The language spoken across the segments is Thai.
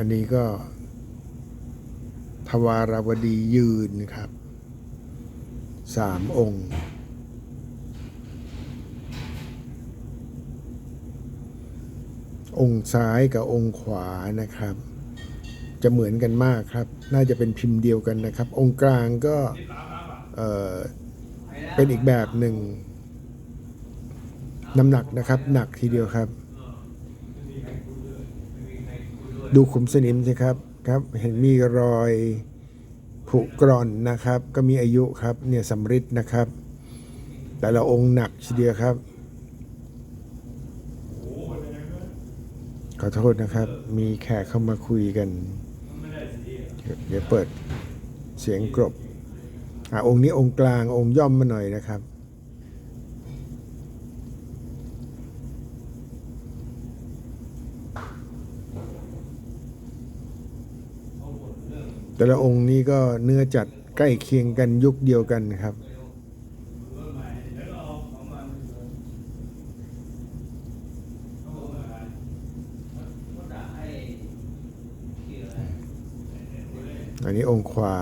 อันนี้ก็ ทวารวดียืนครับสามองค์ องค์ซ้ายกับองค์ขวานะครับ จะเหมือนกันมากครับ น่าจะเป็นพิมพ์เดียวกันนะครับ องค์กลางก็เเป็นอีกแบบหนึ่งน้ำหนักนะครับ หนักทีเดียวครับ ดูขุมสนิมสิครับครับ เห็นมีรอยผุกร่อนนะครับ ก็มีอายุครับเนี่ยสำริดนะครับ แต่ละองค์หนักทีเดียวครับ ขอโทษนะครับ มีแขกเข้ามาคุยกัน เดี๋ยวเปิดเสียงกรบอะองค์นี้องค์กลางองค์ย่อมมาหน่อยนะครับ แต่ละองค์นี้ก็เนื้อจัดใกล้เคียงกันยุคเดียวกันครับ อันนี้องค์ขวา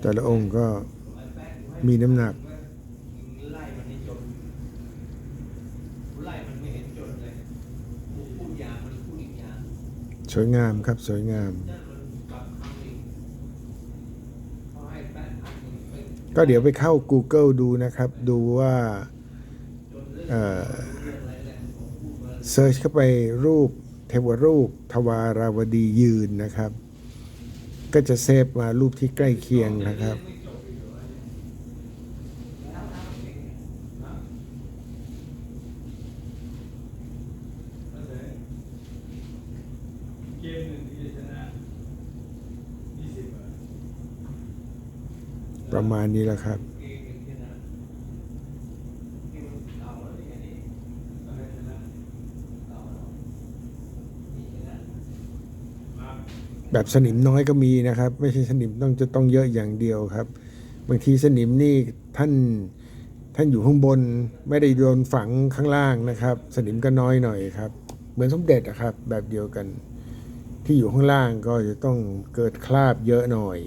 แต่ละองค์ก็มีน้ำหนัก ไล่มันให้จนไล่มันไม่เห็นจนเลยกูพูดอย่างมันพูดอีกอย่าง สวยงามครับ สวยงาม ก็เดี๋ยวไปเข้า Google ดูนะครับ ดูว่าเรื่องเอ่อเรื่องอะไรแหละผมพูดมาเซิร์ชเข้าไปรูปเทวรูปทวาราวดียืนนะครับ ก็จะเซฟมารูปที่ใกล้เคียงนะครับ เก มหนึ่งที่จะชนะยี่สิบอะประมาณนี้แหละครับเองอย่างที่นั้นที่มันเอาแล้วนี่อันนี้ต้องให้ชนะเอาแล้วนี่ชนะมาแบบสนิมน้อยก็มีนะครับ ไม่ใช่สนิมต้องจะต้องเยอะอย่างเดียวครับ บางทีสนิมนี่ท่านท่านอยู่ข้างบนไม่ได้โดนฝังข้างล่างนะครับ สนิมก็น้อยหน่อยครับ เหมือนสมเด็จอะครับ แบบเดียวกัน ที่อยู่ข้างล่างก็จะต้องเกิดคราบเยอะหน่อย